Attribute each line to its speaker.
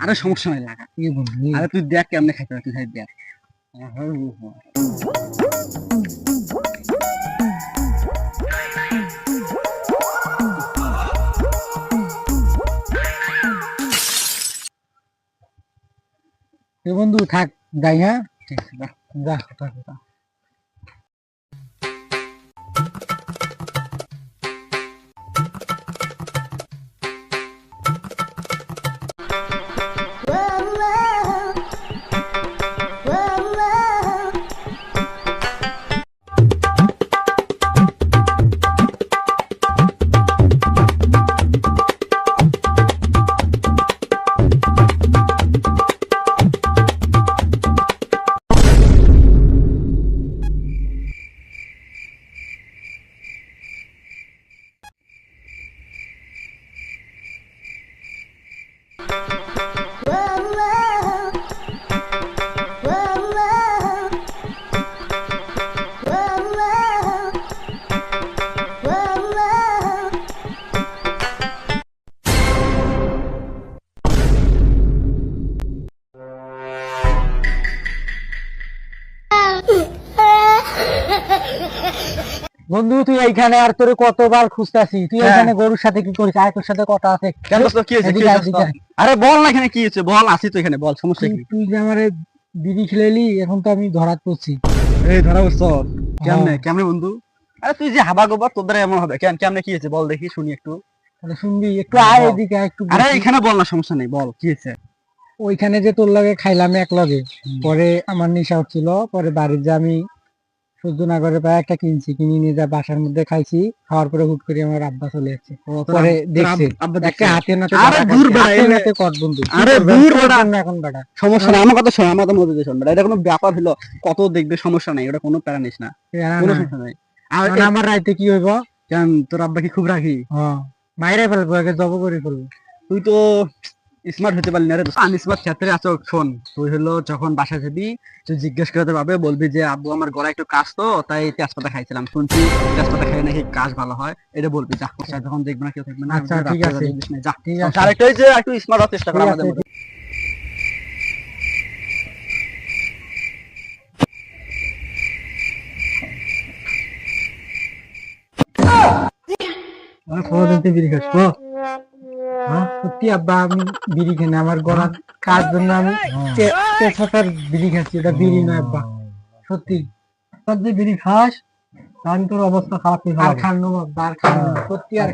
Speaker 1: আরে সমস্যা নাই লাগা
Speaker 2: বন্ধু
Speaker 1: আরে তুই দেখ কেমনে খাইতে তুই খাই দেখ।
Speaker 2: বন্ধু থাক যাই হ্যাঁ?
Speaker 1: ঠিক আছে যা।
Speaker 2: যা। বন্ধু তুই এইখানে আর তোর কতবার খুঁজতাছি? তুই
Speaker 1: হ্যাঁ।
Speaker 2: এখানে গরুর সাথে কি করিস? আয় তোর সাথে কথা আছে।
Speaker 1: কেন দোস্ত কি হয়েছে। আরে বল না এখানে কি হয়েছে? বল আসি তো এখানে বল সমস্যা কি?
Speaker 2: তুই যে আমার বিড়ি খেলেলি এখন তো আমি ধরাত পড়ছি।
Speaker 1: এই ধরা বসছ কেমনে?
Speaker 2: হ্যাঁ।
Speaker 1: কেমনে বন্ধু? আরে তুই যে হাবা গোবর তোর দ্বারা এমন হবে। কেন কেমনে কি হয়েছে? বল দেখি শুনি একটু।
Speaker 2: তাহলে শুনবি একটু আয়। এদিকে একটু
Speaker 1: আরে এখানে বল না সমস্যা নেই বল কি হয়েছে?
Speaker 2: ওইখানে যে তোর লগে খাইলাম এক লগে পরে আমার নেশা হচ্ছিল পরে বাড়ির যে আমি সহ্য না করে প্রায় একটা কিনছি কিনে নিয়ে যা বাসার মধ্যে খাইছি খাওয়ার পরে হুট করে আমার আব্বা চলে যাচ্ছে পরে দেখছে একটা হাতে নাতে
Speaker 1: আরে দূর বেড়া,
Speaker 2: হাতে নাতে কট বন্ধু।
Speaker 1: আরে দূর বেড়া।
Speaker 2: জন্য এখন বেটা।
Speaker 1: সমস্যা নাই আমার কথা শোন আমার কথা মধ্যে শোন বেটা, এটা কোনো ব্যাপার হলো কত দেখবে সমস্যা নাই ওটা কোনো প্যারা নিস না। কোনো সমস্যা নাই। আর
Speaker 2: আমার রাইতে কি হইব?
Speaker 1: কেন তোর আব্বা কি খুব রাখি
Speaker 2: হ্যাঁ। মাইরে ফেলব আগে জব করে ফেলব।
Speaker 1: তুই তো স্মার্ট হতে পারলি না রে আনস্মার্ট ক্ষেত্রে আছো শোন তুই হলো যখন বাসা যাবি তুই জিজ্ঞেস করতে পারবে বলবি যে আব্বু আমার গলায় একটু কাজ তো তাই তেজপাতা খাইছিলাম। শুনছি তেজপাতা খাই নাকি কাজ ভালো হয় এটা বলবি যা। কোথায় যখন দেখবে না কেউ থাকবে না
Speaker 2: আচ্ছা, ঠিক আছে।
Speaker 1: যা।
Speaker 2: ঠিক আছে।
Speaker 1: আরেকটা হচ্ছে একটু স্মার্ট হওয়ার চেষ্টা কর আমাদের
Speaker 2: আমার খবর দিতে বিড়ি খাস তো হ্যাঁ সত্যি আব্বা আমি বিড়ি খাই না। আমার গলার কাজ জন্য আমি তে- তেজপাতার বিড়ি খাচ্ছি এটা বিড়ি নয় আব্বা। সত্যি। তোর যে বিড়ি খাস তাহলে তোর অবস্থা খারাপ হয়ে আর খান না আব্বা আর খান সত্যি আর